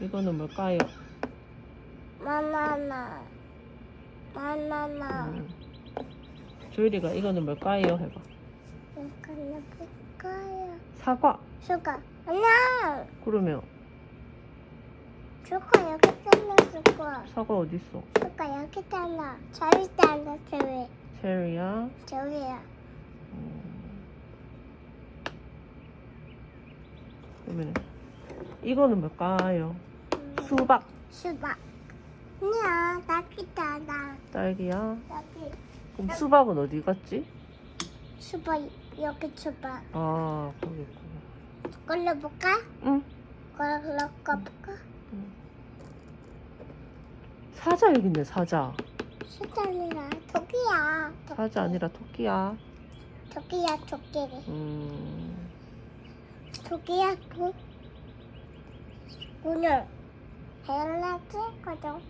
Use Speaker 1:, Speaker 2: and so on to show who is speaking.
Speaker 1: 이거는 뭘까요?
Speaker 2: 바나나. 바나나.
Speaker 1: 음. 조율이가 이거는 뭘까요? 해봐.
Speaker 2: 이거는 볼까요?
Speaker 1: 사과.
Speaker 2: 수가. 아니야.
Speaker 1: 그러면
Speaker 2: 수가 여기 있잖아, 수가.
Speaker 1: 사과 어디 있어?
Speaker 2: 수가 여기 있잖아. 저기 있잖아, 저기.
Speaker 1: 체리야.
Speaker 2: 저기야.
Speaker 1: 음. 그러면 이거는 뭘까요? 수박.
Speaker 2: 수박. 아니야, 여기 있잖아.
Speaker 1: 딸기야.
Speaker 2: 여기.
Speaker 1: 그럼 수박은 어디 갔지?
Speaker 2: 수박, 여기 수박.
Speaker 1: 아 거기 있구나.
Speaker 2: 골라볼까?
Speaker 1: 응.
Speaker 2: 골라볼까?
Speaker 1: 사자 여기 있네 사자.
Speaker 2: 수단이라 토끼야.
Speaker 1: 사자 아니라 토끼야.
Speaker 2: 토끼야, 토끼.
Speaker 1: 음.
Speaker 2: 토끼야, 토. 오늘 헤어나지 거죠?